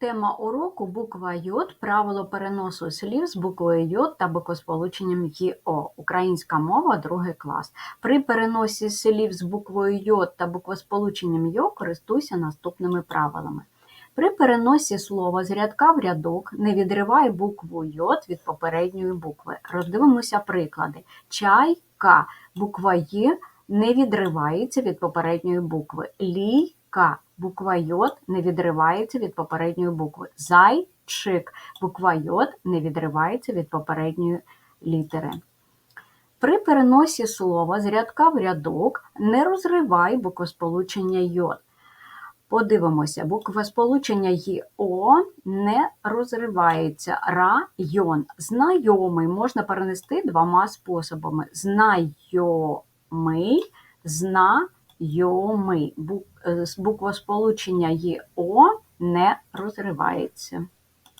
Тема уроку буква Йод, правило переносу слів з буквою Йод та буквосполученням ЙО. Українська мова, другий клас. При переносі слів з буквою Йод та буквосполученням Йо користуйся наступними правилами. При переносі слова з рядка в рядок не відривай букву Йод від попередньої букви. Роздивимося приклади. Чайка. Буква Є не відривається від попередньої букви. Лійка. Буква Йод не відривається від попередньої букви. Зайчик. Буква Йод не відривається від попередньої літери. При переносі слова з рядка в рядок не розривай буквосполучення Йод. Подивимося, буквосполучення ЙО не розривається. Район. Знайомий можна перенести двома способами. Знайомий, знайомий. Бу- буква з ЄО не розривається.